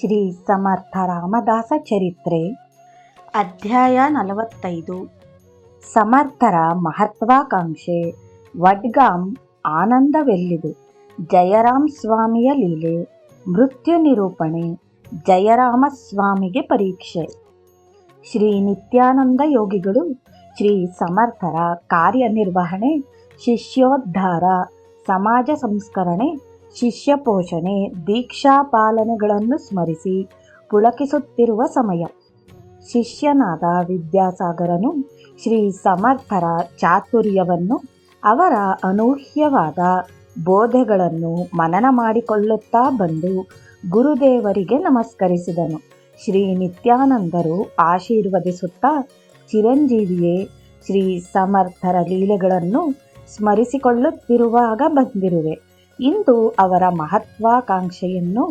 ಶ್ರೀ ಸಮರ್ಥ ರಾಮದಾಸ ಚರಿತ್ರೆ. ಅಧ್ಯಾಯ ನಲವತ್ತೈದು. ಸಮರ್ಥರ ಮಹತ್ವಾಕಾಂಕ್ಷೆ. ವಡ್ಗಾಂ ಆನಂದವೆಲ್ಲಿದು? ಜಯರಾಮ್ ಸ್ವಾಮಿಯ ಲೀಲೆ. ಮೃತ್ಯು ನಿರೂಪಣೆ. ಜಯರಾಮ ಸ್ವಾಮಿಗೆ ಪರೀಕ್ಷೆ. ಶ್ರೀ ನಿತ್ಯಾನಂದ ಯೋಗಿಗಳು. ಶ್ರೀ ಸಮರ್ಥರ ಕಾರ್ಯನಿರ್ವಹಣೆ. ಶಿಷ್ಯೋದ್ಧಾರ. ಸಮಾಜ ಸಂಸ್ಕರಣೆ. ಶಿಷ್ಯ ಪೋಷಣೆ ದೀಕ್ಷಾ ಪಾಲನೆಗಳನ್ನು ಸ್ಮರಿಸಿ ಪುಳಕಿಸುತ್ತಿರುವ ಸಮಯ. ಶಿಷ್ಯನಾದ ವಿದ್ಯಾಸಾಗರನು ಶ್ರೀ ಸಮರ್ಥರ ಚಾತುರ್ಯವನ್ನು ಅವರ ಅನೂಹ್ಯವಾದ ಬೋಧೆಗಳನ್ನು ಮನನ ಮಾಡಿಕೊಳ್ಳುತ್ತಾ ಬಂದು ಗುರುದೇವರಿಗೆ ನಮಸ್ಕರಿಸಿದನು. ಶ್ರೀ ನಿತ್ಯಾನಂದರು ಆಶೀರ್ವದಿಸುತ್ತಾ ಚಿರಂಜೀವಿಯೇ ಶ್ರೀ ಸಮರ್ಥರ ಲೀಲೆಗಳನ್ನು ಸ್ಮರಿಸಿಕೊಳ್ಳುತ್ತಿರುವಾಗ ಬಂದಿರುವೆ. ಇಂದು ಅವರ ಮಹತ್ವಾಕಾಂಕ್ಷೆಯನ್ನು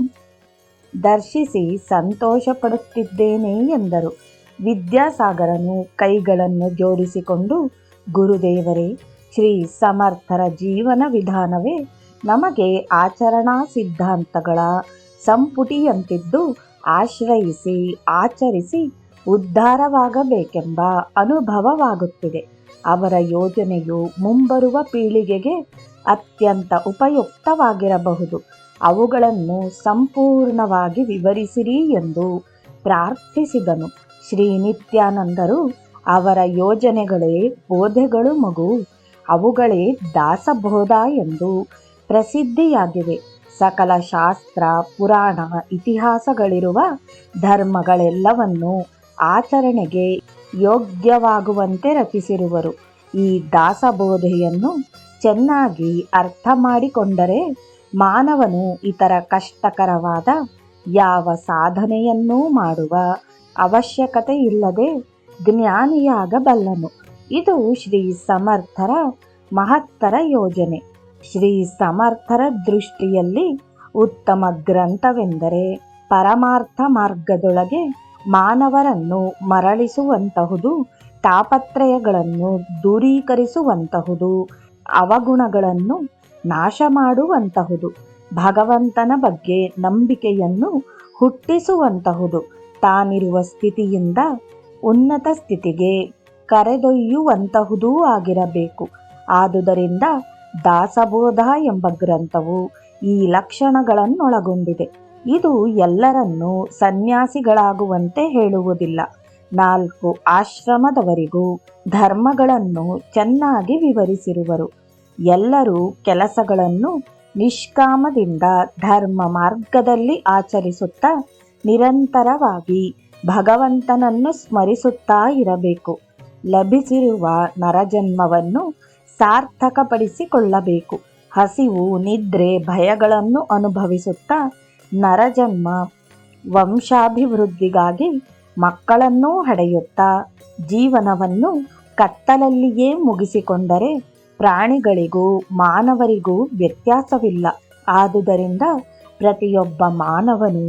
ದರ್ಶಿಸಿ ಸಂತೋಷಪಡುತ್ತಿದ್ದೇನೆ ಎಂದರು. ವಿದ್ಯಾಸಾಗರನು ಕೈಗಳನ್ನು ಜೋಡಿಸಿಕೊಂಡು, ಗುರುದೇವರೇ, ಶ್ರೀ ಸಮರ್ಥರ ಜೀವನ ವಿಧಾನವೇ ನಮಗೆ ಆಚರಣಾ ಸಿದ್ಧಾಂತಗಳ ಸಂಪುಟಿಯಂತಿದ್ದು ಆಶ್ರಯಿಸಿ, ಆಚರಿಸಿ ಉದ್ಧಾರವಾಗಬೇಕೆಂಬ ಅನುಭವವಾಗುತ್ತಿದೆ. ಅವರ ಯೋಜನೆಯು ಮುಂಬರುವ ಪೀಳಿಗೆಗೆ ಅತ್ಯಂತ ಉಪಯುಕ್ತವಾಗಿರಬಹುದು. ಅವುಗಳನ್ನು ಸಂಪೂರ್ಣವಾಗಿ ವಿವರಿಸಿರಿ ಎಂದು ಪ್ರಾರ್ಥಿಸಿದನು. ಶ್ರೀ ನಿತ್ಯಾನಂದರು ಅವರ ಯೋಜನೆಗಳೇ ಬೋಧೆಗಳು ಮಗು, ಅವುಗಳೇ ದಾಸಬೋಧ ಎಂದು ಪ್ರಸಿದ್ಧಿಯಾಗಿವೆ. ಸಕಲ ಶಾಸ್ತ್ರ, ಪುರಾಣ, ಇತಿಹಾಸಗಳಿರುವ ಧರ್ಮಗಳೆಲ್ಲವನ್ನು ಆಚರಣೆಗೆ ಯೋಗ್ಯವಾಗುವಂತೆ ರಚಿಸಿರುವರು. ಈ ದಾಸಬೋಧೆಯನ್ನು ಚೆನ್ನಾಗಿ ಅರ್ಥ ಮಾಡಿಕೊಂಡರೆ ಮಾನವನು ಇತರ ಕಷ್ಟಕರವಾದ ಯಾವ ಸಾಧನೆಯನ್ನೂ ಮಾಡುವ ಅವಶ್ಯಕತೆ ಇಲ್ಲದೆ ಜ್ಞಾನಿಯಾಗಬಲ್ಲನು. ಇದು ಶ್ರೀ ಸಮರ್ಥರ ಮಹತ್ತರ ಯೋಜನೆ. ಶ್ರೀ ಸಮರ್ಥರ ದೃಷ್ಟಿಯಲ್ಲಿ ಉತ್ತಮ ಗ್ರಂಥವೆಂದರೆ ಪರಮಾರ್ಥ ಮಾರ್ಗದೊಳಗೆ ಮಾನವರನ್ನು ಮರಳಿಸುವಂತಹುದು, ತಾಪತ್ರಯಗಳನ್ನು ದೂರೀಕರಿಸುವಂತಹುದು, ಅವಗುಣಗಳನ್ನು ನಾಶ ಮಾಡುವಂತಹುದು ಭಗವಂತನ ಬಗ್ಗೆ ನಂಬಿಕೆಯನ್ನು ಹುಟ್ಟಿಸುವಂತಹುದು. ತಾನಿರುವ ಸ್ಥಿತಿಯಿಂದ ಉನ್ನತ ಸ್ಥಿತಿಗೆ ಕರೆದೊಯ್ಯುವಂತಹುದೂ ಆಗಿರಬೇಕು. ಆದುದರಿಂದ ದಾಸಬೋಧ ಎಂಬ ಗ್ರಂಥವು ಈ ಲಕ್ಷಣಗಳನ್ನೊಳಗೊಂಡಿದೆ. ಇದು ಎಲ್ಲರನ್ನೂ ಸನ್ಯಾಸಿಗಳಾಗುವಂತೆ ಹೇಳುವುದಿಲ್ಲ. ನಾಲ್ಕು, ಆಶ್ರಮದವರಿಗೂ ಧರ್ಮಗಳನ್ನು ಚೆನ್ನಾಗಿ ವಿವರಿಸಿರುವರು. ಎಲ್ಲರೂ ಕೆಲಸಗಳನ್ನು ನಿಷ್ಕಾಮದಿಂದ ಧರ್ಮ ಮಾರ್ಗದಲ್ಲಿ ಆಚರಿಸುತ್ತಾ ನಿರಂತರವಾಗಿ ಭಗವಂತನನ್ನು ಸ್ಮರಿಸುತ್ತಾ ಇರಬೇಕು. ಲಭಿಸಿರುವ ನರಜನ್ಮವನ್ನು ಸಾರ್ಥಕಪಡಿಸಿಕೊಳ್ಳಬೇಕು. ಹಸಿವು, ನಿದ್ರೆ, ಭಯಗಳನ್ನು ಅನುಭವಿಸುತ್ತಾ ನರಜನ್ಮ ವಂಶಾಭಿವೃದ್ಧಿಗಾಗಿ ಮಕ್ಕಳನ್ನೂ ಹಡೆಯುತ್ತಾ ಜೀವನವನ್ನು ಕತ್ತಲಲ್ಲಿಯೇ ಮುಗಿಸಿಕೊಂಡರೆ ಪ್ರಾಣಿಗಳಿಗೂ ಮಾನವರಿಗೂ ವ್ಯತ್ಯಾಸವಿಲ್ಲ. ಆದುದರಿಂದ ಪ್ರತಿಯೊಬ್ಬ ಮಾನವನು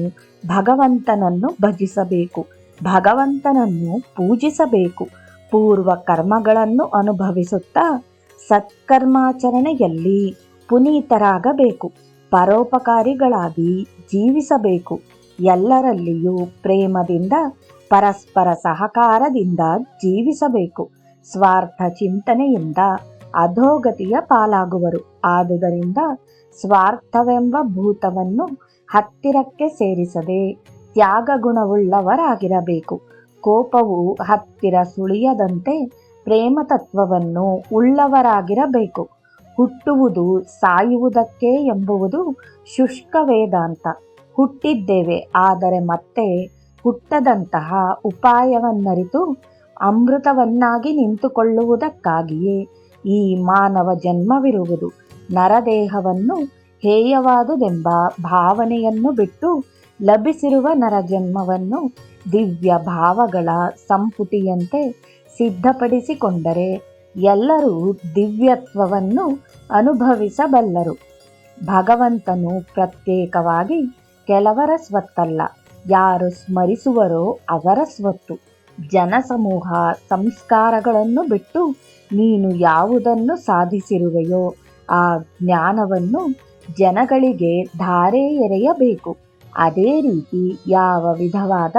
ಭಗವಂತನನ್ನು ಭಜಿಸಬೇಕು, ಭಗವಂತನನ್ನು ಪೂಜಿಸಬೇಕು. ಪೂರ್ವ ಕರ್ಮಗಳನ್ನು ಅನುಭವಿಸುತ್ತಾ ಸತ್ಕರ್ಮಾಚರಣೆಯಲ್ಲಿ ಪುನೀತರಾಗಬೇಕು. ಪರೋಪಕಾರಿಗಳಾಗಿ ಜೀವಿಸಬೇಕು. ಎಲ್ಲರಲ್ಲಿಯೂ ಪ್ರೇಮದಿಂದ, ಪರಸ್ಪರ ಸಹಕಾರದಿಂದ ಜೀವಿಸಬೇಕು. ಸ್ವಾರ್ಥ ಚಿಂತನೆಯಿಂದ ಅಧೋಗತಿಯ ಪಾಲಾಗುವರು. ಆದುದರಿಂದ ಸ್ವಾರ್ಥವೆಂಬ ಭೂತವನ್ನು ಹತ್ತಿರಕ್ಕೆ ಸೇರಿಸದೆ ತ್ಯಾಗ ಗುಣವುಳ್ಳವರಾಗಿರಬೇಕು ಕೋಪವು ಹತ್ತಿರ ಸುಳಿಯದಂತೆ ಪ್ರೇಮ ತತ್ವವನ್ನು ಉಳ್ಳವರಾಗಿರಬೇಕು. ಹುಟ್ಟುವುದು ಸಾಯುವುದಕ್ಕೆ ಎಂಬುವುದು ಶುಷ್ಕ ವೇದಾಂತ ಹುಟ್ಟಿದ್ದೇವೆ, ಆದರೆ ಮತ್ತೆ ಹುಟ್ಟದಂತಹ ಉಪಾಯವನ್ನರಿತು ಅಮೃತವನ್ನಾಗಿ ನಿಂತುಕೊಳ್ಳುವುದಕ್ಕಾಗಿಯೇ ಈ ಮಾನವ ಜನ್ಮವಿರುವುದು. ನರದೇಹವನ್ನು ಹೇಯವಾದುದೆಂಬ ಭಾವನೆಯನ್ನು ಬಿಟ್ಟು ಲಭಿಸಿರುವ ನರಜನ್ಮವನ್ನು ದಿವ್ಯ ಭಾವಗಳ ಸಂಪುಟಿಯಂತೆ ಸಿದ್ಧಪಡಿಸಿಕೊಂಡರೆ ಎಲ್ಲರೂ ದಿವ್ಯತ್ವವನ್ನು ಅನುಭವಿಸಬಲ್ಲರು. ಭಗವಂತನು ಪ್ರತ್ಯೇಕವಾಗಿ ಕೆಲವರ ಸ್ವತ್ತಲ್ಲ, ಯಾರು ಸ್ಮರಿಸುವರೋ ಅವರ ಸ್ವತ್ತು. ಜನಸಮೂಹ ಸಂಸ್ಕಾರಗಳನ್ನು ಬಿಟ್ಟು ನೀನು ಯಾವುದನ್ನು ಸಾಧಿಸಿರುವೆಯೋ ಆ ಜ್ಞಾನವನ್ನು ಜನಗಳಿಗೆ ಧಾರೆ ಎರೆಯಬೇಕು. ಅದೇ ರೀತಿ ಯಾವ ವಿಧವಾದ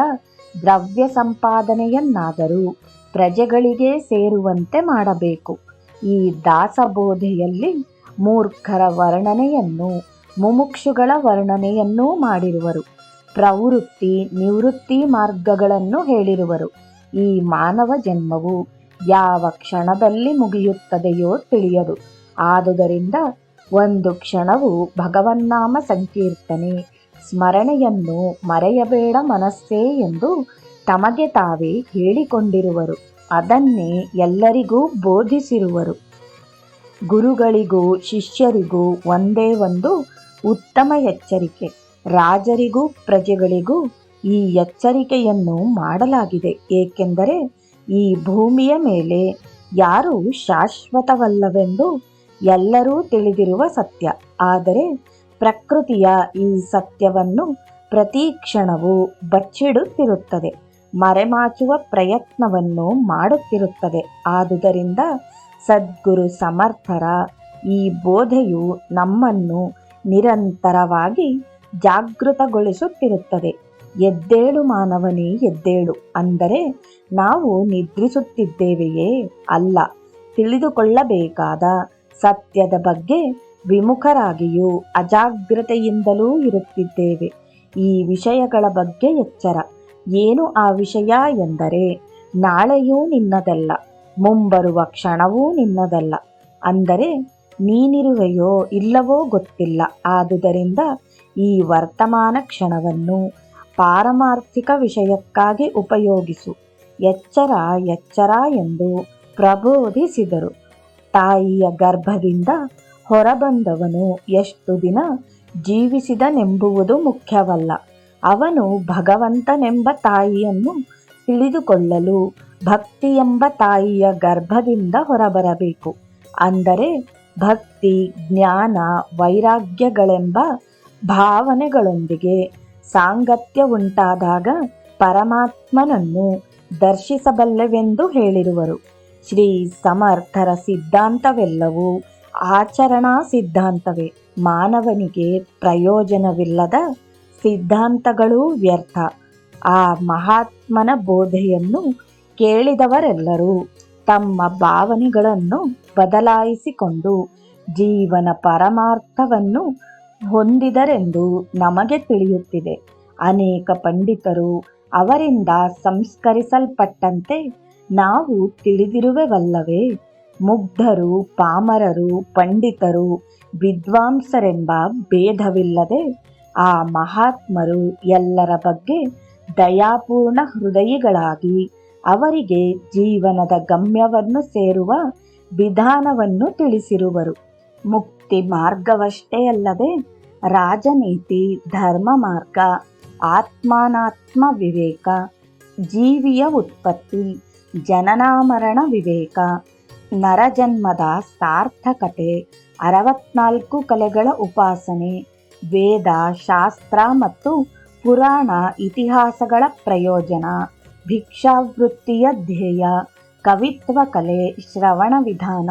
ದ್ರವ್ಯ ಸಂಪಾದನೆಯನ್ನಾದರೂ ಪ್ರಜೆಗಳಿಗೆ ಸೇರುವಂತೆ ಮಾಡಬೇಕು. ಈ ದಾಸಬೋಧೆಯಲ್ಲಿ ಮೂರ್ಖರ ವರ್ಣನೆಯನ್ನು, ಮುಮುಕ್ಷುಗಳ ವರ್ಣನೆಯನ್ನೂ ಮಾಡಿರುವರು. ಪ್ರವೃತ್ತಿ, ನಿವೃತ್ತಿ ಮಾರ್ಗಗಳನ್ನು ಹೇಳಿರುವರು. ಈ ಮಾನವ ಜನ್ಮವು ಯಾವ ಕ್ಷಣದಲ್ಲಿ ಮುಗಿಯುತ್ತದೆಯೋ ತಿಳಿಯದು. ಆದುದರಿಂದ ಒಂದು ಕ್ಷಣವು ಭಗವನ್ನಾಮ ಸಂಕೀರ್ತನೆ, ಸ್ಮರಣೆಯನ್ನು ಮರೆಯಬೇಡ ಮನಸ್ಸೇ ಎಂದು ತಮಗೆ ತಾವೇ ಹೇಳಿಕೊಂಡಿರುವರು. ಅದನ್ನೇ ಎಲ್ಲರಿಗೂ ಬೋಧಿಸಿರುವರು. ಗುರುಗಳಿಗೂ ಶಿಷ್ಯರಿಗೂ ಒಂದೇ ಒಂದು ಉತ್ತಮ ಎಚ್ಚರಿಕೆ. ರಾಜರಿಗೂ ಪ್ರಜೆಗಳಿಗೂ ಈ ಎಚ್ಚರಿಕೆಯನ್ನು ಮಾಡಲಾಗಿದೆ. ಏಕೆಂದರೆ ಈ ಭೂಮಿಯ ಮೇಲೆ ಯಾರೂ ಶಾಶ್ವತವಲ್ಲವೆಂದು ಎಲ್ಲರೂ ತಿಳಿದಿರುವ ಸತ್ಯ. ಆದರೆ ಪ್ರಕೃತಿಯ ಈ ಸತ್ಯವನ್ನು ಪ್ರತಿ ಕ್ಷಣವೂ ಬಚ್ಚಿಡುತ್ತಿರುತ್ತದೆ. ಮರೆಮಾಚುವ ಪ್ರಯತ್ನವನ್ನು ಮಾಡುತ್ತಿರುತ್ತದೆ. ಆದುದರಿಂದ ಸದ್ಗುರು ಸಮರ್ಥರ, ಈ ಬೋಧೆಯು ನಮ್ಮನ್ನು ನಿರಂತರವಾಗಿ ಜಾಗೃತಗೊಳಿಸುತ್ತಿರುತ್ತದೆ. ಎದ್ದೇಳು ಮಾನವನೇ, ಎದ್ದೇಳು. ಅಂದರೆ ನಾವು ನಿದ್ರಿಸುತ್ತಿದ್ದೇವೆಯೇ ಅಲ್ಲ, ತಿಳಿದುಕೊಳ್ಳಬೇಕಾದ ಸತ್ಯದ ಬಗ್ಗೆ ವಿಮುಖರಾಗಿಯೂ ಅಜಾಗ್ರತೆಯಿಂದಲೂ ಇರುತ್ತಿದ್ದೇವೆ. ಈ ವಿಷಯಗಳ ಬಗ್ಗೆ ಎಚ್ಚರ. ಏನು ಆ ವಿಷಯ ಎಂದರೆ, ನಾಳೆಯೂ ನಿನ್ನದಲ್ಲ, ಮುಂಬರುವ ಕ್ಷಣವೂ ನಿನ್ನದಲ್ಲ. ಅಂದರೆ, ನೀನಿರುವೆಯೋ ಇಲ್ಲವೋ ಗೊತ್ತಿಲ್ಲ. ಆದುದರಿಂದ ಈ ವರ್ತಮಾನ ಕ್ಷಣವನ್ನು ಪಾರಮಾರ್ಥಿಕ ವಿಷಯಕ್ಕಾಗಿ ಉಪಯೋಗಿಸು. ಎಚ್ಚರ ಎಚ್ಚರ ಎಂದು ಪ್ರಬೋಧಿಸಿದರು. ತಾಯಿಯ ಗರ್ಭದಿಂದ ಹೊರಬಂದವನು ಎಷ್ಟು ದಿನ ಜೀವಿಸಿದನೆಂಬುವುದು ಮುಖ್ಯವಲ್ಲ. ಅವನು ಭಗವಂತನೆಂಬ ತಾಯಿಯನ್ನು ತಿಳಿದುಕೊಳ್ಳಲು ಭಕ್ತಿ ಎಂಬ ತಾಯಿಯ ಗರ್ಭದಿಂದ ಹೊರಬರಬೇಕು. ಅಂದರೆ ಭಕ್ತಿ, ಜ್ಞಾನ, ವೈರಾಗ್ಯಗಳೆಂಬ ಭಾವನೆಗಳೊಂದಿಗೆ ಸಾಂಗತ್ಯ ಉಂಟಾದಾಗ ಪರಮಾತ್ಮನನ್ನು ದರ್ಶಿಸಬಲ್ಲವೆಂದು ಹೇಳಿರುವರು. ಶ್ರೀ ಸಮರ್ಥರ ಸಿದ್ಧಾಂತವೆಲ್ಲವೂ ಆಚರಣಾ ಸಿದ್ಧಾಂತವೇ. ಮಾನವನಿಗೆ ಪ್ರಯೋಜನವಿಲ್ಲದ ಸಿದ್ಧಾಂತಗಳೂ ವ್ಯರ್ಥ. ಆ ಮಹಾತ್ಮನ ಬೋಧೆಯನ್ನು ಕೇಳಿದವರೆಲ್ಲರೂ ತಮ್ಮ ಭಾವನೆಗಳನ್ನು ಬದಲಾಯಿಸಿಕೊಂಡು ಜೀವನ ಪರಮಾರ್ಥವನ್ನು ಹೊಂದಿದರೆಂದು ನಮಗೆ ತಿಳಿಯುತ್ತಿದೆ. ಅನೇಕ ಪಂಡಿತರು ಅವರಿಂದ ಸಂಸ್ಕರಿಸಲ್ಪಟ್ಟಂತೆ ನಾವು ತಿಳಿದಿರುವೆವಲ್ಲವೇ. ಮುಗ್ಧರು, ಪಾಮರರು, ಪಂಡಿತರು, ವಿದ್ವಾಂಸರೆಂಬ ಭೇದವಿಲ್ಲದೆ ಆ ಮಹಾತ್ಮರು ಎಲ್ಲರ ಬಗ್ಗೆ ದಯಾಪೂರ್ಣ ಹೃದಯಿಗಳಾಗಿ ಅವರಿಗೆ ಜೀವನದ ಗಮ್ಯವನ್ನು ಸೇರುವ ವಿಧಾನವನ್ನು ತಿಳಿಸಿರುವರು. ಮುಕ್ತಿ ಮಾರ್ಗವಷ್ಟೇ ಅಲ್ಲದೆ ರಾಜನೀತಿ, ಧರ್ಮ ಮಾರ್ಗ, ಆತ್ಮಾನಾತ್ಮ ವಿವೇಕ, ಜೀವಿಯ ಉತ್ಪತ್ತಿ, ಜನನಾಮರಣ ವಿವೇಕ, ನರಜನ್ಮದ ಸಾರ್ಥಕತೆ, ಅರವತ್ನಾಲ್ಕು ಕಲೆಗಳ ಉಪಾಸನೆ ವೇದ, ಶಾಸ್ತ್ರ ಮತ್ತು ಪುರಾಣ ಇತಿಹಾಸಗಳ ಪ್ರಯೋಜನ. ಭಿಕ್ಷಾವೃತ್ತಿಯ ಧ್ಯೇಯ. ಕವಿತ್ವ ಕಲೆ, ಶ್ರವಣ ವಿಧಾನ,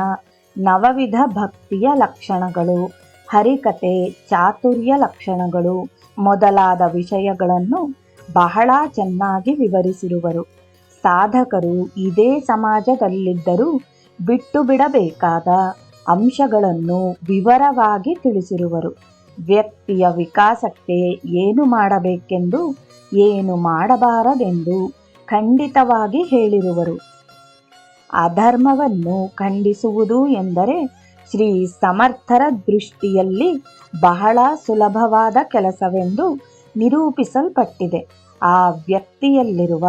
ನವವಿಧ ಭಕ್ತಿಯ ಲಕ್ಷಣಗಳು, ಹರಿಕತೆ, ಚಾತುರ್ಯ ಲಕ್ಷಣಗಳು ಮೊದಲಾದ ವಿಷಯಗಳನ್ನು ಬಹಳ ಚೆನ್ನಾಗಿ ವಿವರಿಸಿರುವರು. ಸಾಧಕರು ಇದೇ ಸಮಾಜದಲ್ಲಿದ್ದರೂ ಬಿಟ್ಟು ಬಿಡಬೇಕಾದ ಅಂಶಗಳನ್ನು ವಿವರವಾಗಿ ತಿಳಿಸಿರುವರು. ವ್ಯಕ್ತಿಯ ವಿಕಾಸಕ್ಕೆ ಏನು ಮಾಡಬೇಕೆಂದು ಏನು ಮಾಡಬಾರದೆಂದು ಖಂಡಿತವಾಗಿ ಹೇಳಿರುವರು. ಅಧರ್ಮವನ್ನು ಖಂಡಿಸುವುದು ಎಂದರೆ ಶ್ರೀ ಸಮರ್ಥರ ದೃಷ್ಟಿಯಲ್ಲಿ ಬಹಳ ಸುಲಭವಾದ ಕೆಲಸವೆಂದು ನಿರೂಪಿಸಲ್ಪಟ್ಟಿದೆ. ಆ ವ್ಯಕ್ತಿಯಲ್ಲಿರುವ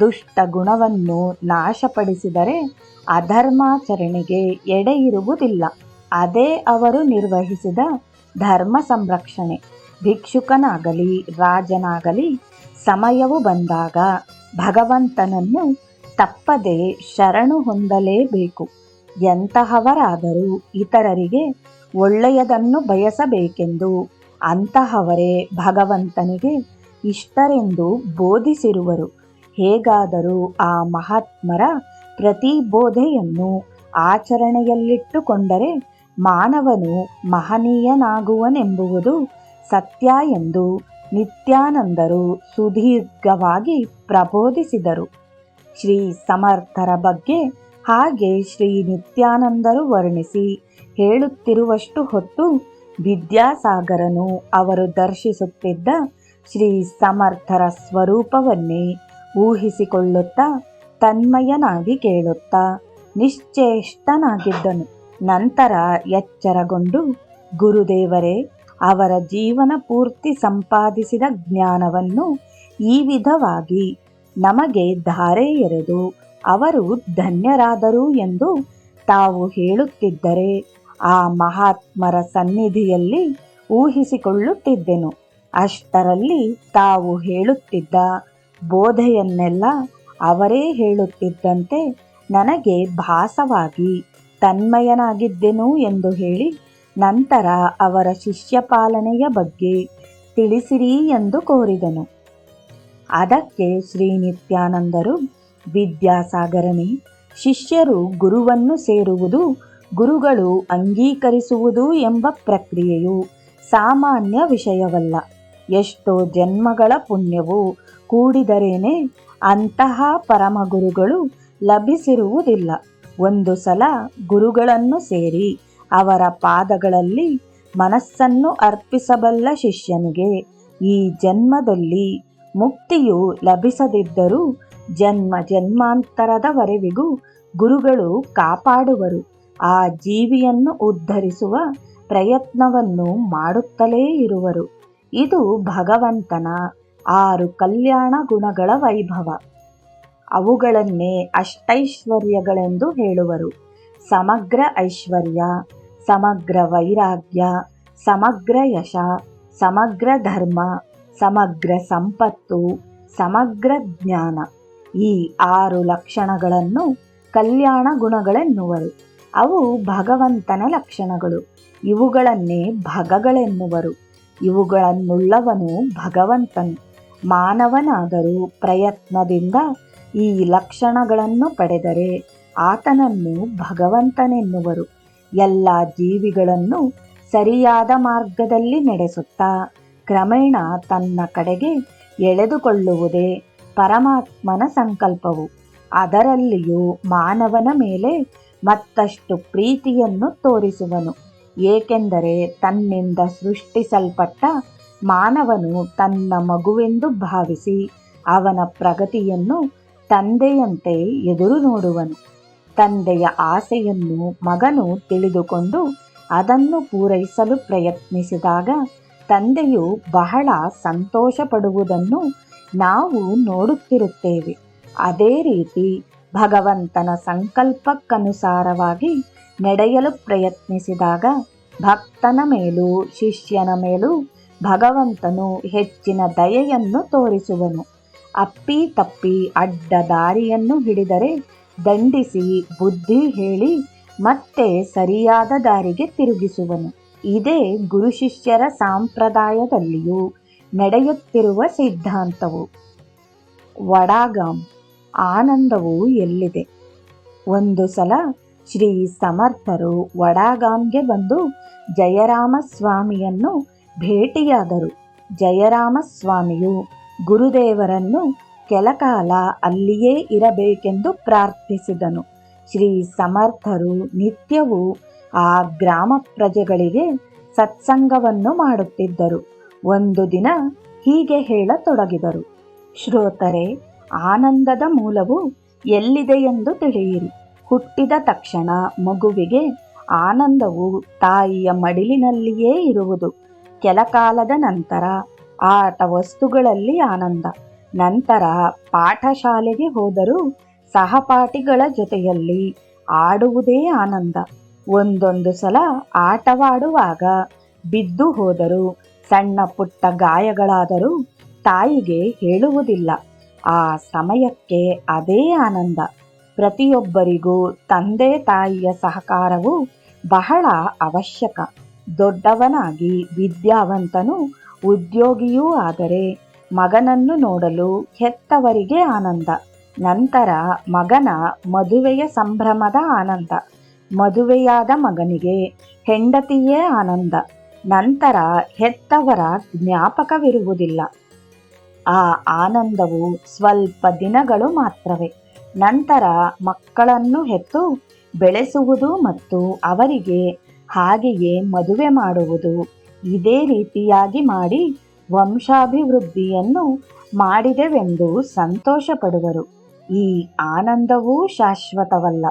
ದುಷ್ಟ ಗುಣವನ್ನು ನಾಶಪಡಿಸಿದರೆ ಅಧರ್ಮಾಚರಣೆಗೆ ಎಡೆಯಿರುವುದಿಲ್ಲ. ಅದೇ ಅವರು ನಿರ್ವಹಿಸಿದ ಧರ್ಮ ಸಂರಕ್ಷಣೆ. ಭಿಕ್ಷುಕನಾಗಲಿ, ರಾಜನಾಗಲಿ, ಸಮಯವು ಬಂದಾಗ ಭಗವಂತನನ್ನು ತಪ್ಪದೆ ಶರಣು ಹೊಂದಲೇಬೇಕು. ಎಂತಹವರಾದರೂ ಇತರರಿಗೆ ಒಳ್ಳೆಯದನ್ನು ಬಯಸಬೇಕೆಂದು ಅಂತಹವರೇ ಭಗವಂತನಿಗೆ ಇಷ್ಟರೆಂದು ಬೋಧಿಸಿರುವರು. ಹೇಗಾದರೂ ಆ ಮಹಾತ್ಮರ ಪ್ರತಿ ಬೋಧೆಯನ್ನು ಆಚರಣೆಯಲ್ಲಿಟ್ಟುಕೊಂಡರೆ ಮಾನವನು ಮಹನೀಯನಾಗುವನೆಂಬುವುದು ಸತ್ಯ ಎಂದು ನಿತ್ಯಾನಂದರು ಸುದೀರ್ಘವಾಗಿ ಪ್ರಬೋಧಿಸಿದರು. ಶ್ರೀ ಸಮರ್ಥರ ಬಗ್ಗೆ ಹಾಗೆ ಶ್ರೀ ನಿತ್ಯಾನಂದರು ವರ್ಣಿಸಿ ಹೇಳುತ್ತಿರುವಷ್ಟು ಹೊತ್ತು ವಿದ್ಯಾಸಾಗರನು ಅವರು ದರ್ಶಿಸುತ್ತಿದ್ದ ಶ್ರೀ ಸಮರ್ಥರ ಸ್ವರೂಪವನ್ನೇ ಊಹಿಸಿಕೊಳ್ಳುತ್ತಾ ತನ್ಮಯನಾಗಿ ಕೇಳುತ್ತಾ ನಿಶ್ಚೇಷ್ಟನಾಗಿದ್ದನು. ನಂತರ ಎಚ್ಚರಗೊಂಡು, ಗುರುದೇವರೇ, ಅವರ ಜೀವನ ಪೂರ್ತಿ ಸಂಪಾದಿಸಿದ ಜ್ಞಾನವನ್ನು ಈ ವಿಧವಾಗಿ ನಮಗೆ ಧಾರೆ ಎರೆದು ಅವರು ಧನ್ಯರಾದರು ಎಂದು ತಾವು ಹೇಳುತ್ತಿದ್ದರೆ, ಆ ಮಹಾತ್ಮರ ಸನ್ನಿಧಿಯಲ್ಲಿ ಊಹಿಸಿಕೊಳ್ಳುತ್ತಿದ್ದೆನು. ಅಷ್ಟರಲ್ಲಿ ತಾವು ಹೇಳುತ್ತಿದ್ದ ಬೋಧೆಯನ್ನೆಲ್ಲ ಅವರೇ ಹೇಳುತ್ತಿದ್ದಂತೆ ನನಗೆ ಭಾಸವಾಗಿ ತನ್ಮಯನಾಗಿದ್ದೆನು ಎಂದು ಹೇಳಿ, ನಂತರ ಅವರ ಶಿಷ್ಯಪಾಲನೆಯ ಬಗ್ಗೆ ತಿಳಿಸಿರಿ ಎಂದು ಕೋರಿದನು. ಅದಕ್ಕೆ ಶ್ರೀ ನಿತ್ಯಾನಂದರು ವಿದ್ಯಾಸಾಗರನೇ, ಶಿಷ್ಯರು ಗುರುವನ್ನು ಸೇರುವುದು, ಗುರುಗಳು ಅಂಗೀಕರಿಸುವುದು ಎಂಬ ಪ್ರಕ್ರಿಯೆಯು ಸಾಮಾನ್ಯ ವಿಷಯವಲ್ಲ. ಎಷ್ಟೋ ಜನ್ಮಗಳ ಪುಣ್ಯವು ಕೂಡಿದರೇನೆ ಅಂತಹ ಪರಮಗುರುಗಳು ಲಭಿಸಿರುವುದಿಲ್ಲ. ಒಂದು ಸಲ ಗುರುಗಳನ್ನು ಸೇರಿ ಅವರ ಪಾದಗಳಲ್ಲಿ ಮನಸ್ಸನ್ನು ಅರ್ಪಿಸಬಲ್ಲ ಶಿಷ್ಯನಿಗೆ ಈ ಜನ್ಮದಲ್ಲಿ ಮುಕ್ತಿಯು ಲಭಿಸದಿದ್ದರೂ ಜನ್ಮ ಜನ್ಮಾಂತರದವರೆವಿಗೂ ಗುರುಗಳು ಕಾಪಾಡುವರು. ಆ ಜೀವಿಯನ್ನು ಉದ್ಧರಿಸುವ ಪ್ರಯತ್ನವನ್ನು ಮಾಡುತ್ತಲೇ ಇರುವರು. ಇದು ಭಗವಂತನ ಆರು ಕಲ್ಯಾಣ ಗುಣಗಳ ವೈಭವ. ಅವುಗಳನ್ನೇ ಅಷ್ಟೈಶ್ವರ್ಯಗಳೆಂದು ಹೇಳುವರು. ಸಮಗ್ರ ಐಶ್ವರ್ಯ, ಸಮಗ್ರ ವೈರಾಗ್ಯ, ಸಮಗ್ರ ಯಶ, ಸಮಗ್ರ ಧರ್ಮ, ಸಮಗ್ರ ಸಂಪತ್ತು, ಸಮಗ್ರ ಜ್ಞಾನ. ಈ ಆರು ಲಕ್ಷಣಗಳನ್ನು ಕಲ್ಯಾಣ ಗುಣಗಳೆನ್ನುವರು. ಅವು ಭಗವಂತನ ಲಕ್ಷಣಗಳು. ಇವುಗಳನ್ನೇ ಭಗಗಳೆನ್ನುವರು. ಇವುಗಳನ್ನುಳ್ಳವನು ಭಗವಂತನು. ಮಾನವನಾದರೂ ಪ್ರಯತ್ನದಿಂದ ಈ ಲಕ್ಷಣಗಳನ್ನು ಪಡೆದರೆ ಆತನನ್ನು ಭಗವಂತನೆನ್ನುವರು. ಎಲ್ಲ ಜೀವಿಗಳನ್ನು ಸರಿಯಾದ ಮಾರ್ಗದಲ್ಲಿ ನಡೆಸುತ್ತಾ ಕ್ರಮೇಣ ತನ್ನ ಕಡೆಗೆ ಎಳೆದುಕೊಳ್ಳುವುದೇ ಪರಮಾತ್ಮನ ಸಂಕಲ್ಪವು. ಅದರಲ್ಲಿಯೂ ಮಾನವನ ಮೇಲೆ ಮತ್ತಷ್ಟು ಪ್ರೀತಿಯನ್ನು ತೋರಿಸುವನು. ಏಕೆಂದರೆ ತನ್ನಿಂದ ಸೃಷ್ಟಿಸಲ್ಪಟ್ಟ ಮಾನವನು ತನ್ನ ಮಗುವೆಂದು ಭಾವಿಸಿ ಅವನ ಪ್ರಗತಿಯನ್ನು ತಂದೆಯಂತೆ ಎದುರು ನೋಡುವನು. ತಂದೆಯ ಆಸೆಯನ್ನು ಮಗನು ತಿಳಿದುಕೊಂಡು ಅದನ್ನು ಪೂರೈಸಲು ಪ್ರಯತ್ನಿಸಿದಾಗ ತಂದೆಯು ಬಹಳ ಸಂತೋಷ ಪಡುವುದನ್ನು ನಾವು ನೋಡುತ್ತಿರುತ್ತೇವೆ. ಅದೇ ರೀತಿ ಭಗವಂತನ ಸಂಕಲ್ಪಕ್ಕನುಸಾರವಾಗಿ ನಡೆಯಲು ಪ್ರಯತ್ನಿಸಿದಾಗ ಭಕ್ತನ ಮೇಲೂ ಶಿಷ್ಯನ ಮೇಲೂ ಭಗವಂತನು ಹೆಚ್ಚಿನ ದಯೆಯನ್ನು ತೋರಿಸುವನು. ಅಪ್ಪಿ ತಪ್ಪಿ ಅಡ್ಡ ದಾರಿಯನ್ನು ಹಿಡಿದರೆ ದಂಡಿಸಿ ಬುದ್ಧಿ ಹೇಳಿ ಮತ್ತೆ ಸರಿಯಾದ ದಾರಿಗೆ ತಿರುಗಿಸುವನು. ಇದೇ ಗುರು ಶಿಷ್ಯರ ಸಾಂಪ್ರದಾಯದಲ್ಲಿಯೂ ನಡೆಯುತ್ತಿರುವ ಸಿದ್ಧಾಂತವು. ವಡಾಗಾಮ್ ಆನಂದವು ಎಲ್ಲಿದೆ? ಒಂದು ಸಲ ಶ್ರೀ ಸಮರ್ಥರು ವಡಾಗಾಂಗೆ ಬಂದು ಜಯರಾಮ ಸ್ವಾಮಿಯನ್ನು ಭೇಟಿಯಾದರು. ಜಯರಾಮ ಸ್ವಾಮಿಯು ಗುರುದೇವರನ್ನು ಕೆಲಕಾಲ ಅಲ್ಲಿಯೇ ಇರಬೇಕೆಂದು ಪ್ರಾರ್ಥಿಸಿದನು. ಶ್ರೀ ಸಮರ್ಥರು ನಿತ್ಯವೂ ಆ ಗ್ರಾಮ ಪ್ರಜೆಗಳಿಗೆ ಸತ್ಸಂಗವನ್ನು ಮಾಡುತ್ತಿದ್ದರು. ಒಂದು ದಿನ ಹೀಗೆ ಹೇಳತೊಡಗಿದರು. ಶ್ರೋತರೆ, ಆನಂದದ ಮೂಲವು ಎಲ್ಲಿದೆ ಎಂದು ತಿಳಿಯಿರಿ. ಹುಟ್ಟಿದ ತಕ್ಷಣ ಮಗುವಿಗೆ ಆನಂದವು ತಾಯಿಯ ಮಡಿಲಿನಲ್ಲಿಯೇ ಇರುವುದು. ಕೆಲಕಾಲದ ನಂತರ ಆಟ ವಸ್ತುಗಳಲ್ಲಿ ಆನಂದ. ನಂತರ ಪಾಠಶಾಲೆಗೆ ಹೋದರೂ ಸಹಪಾಠಿಗಳ ಜೊತೆಯಲ್ಲಿ ಆಡುವುದೇ ಆನಂದ. ಒಂದೊಂದು ಸಲ ಆಟವಾಡುವಾಗ ಬಿದ್ದು ಹೋದರೂ, ಸಣ್ಣ ಪುಟ್ಟ ಗಾಯಗಳಾದರೂ ತಾಯಿಗೆ ಹೇಳುವುದಿಲ್ಲ. ಆ ಸಮಯಕ್ಕೆ ಅದೇ ಆನಂದ. ಪ್ರತಿಯೊಬ್ಬರಿಗೂ ತಂದೆ ತಾಯಿಯ ಸಹಕಾರವು ಬಹಳ ಅವಶ್ಯಕ. ದೊಡ್ಡವನಾಗಿ ವಿದ್ಯಾವಂತನು ಉದ್ಯೋಗಿಯೂ ಆದರೆ ಮಗನನ್ನು ನೋಡಲು ಹೆತ್ತವರಿಗೆ ಆನಂದ. ನಂತರ ಮಗನ ಮದುವೆಯ ಸಂಭ್ರಮದ ಆನಂದ. ಮದುವೆಯಾದ ಮಗನಿಗೆ ಹೆಂಡತಿಯೇ ಆನಂದ. ನಂತರ ಹೆತ್ತವರ ಜ್ಞಾಪಕವಿರುವುದಿಲ್ಲ. ಆ ಆನಂದವು ಸ್ವಲ್ಪ ದಿನಗಳು ಮಾತ್ರವೇ. ನಂತರ ಮಕ್ಕಳನ್ನು ಹೆತ್ತು ಬೆಳೆಸುವುದು ಮತ್ತು ಅವರಿಗೆ ಹಾಗೆಯೇ ಮದುವೆ ಮಾಡುವುದು ಇದೇ ರೀತಿಯಾಗಿ ಮಾಡಿ ವಂಶಾಭಿವೃದ್ಧಿಯನ್ನು ಮಾಡಿದೆವೆಂದು ಸಂತೋಷ ಪಡುವರು ಈ ಆನಂದವೂ ಶಾಶ್ವತವಲ್ಲ.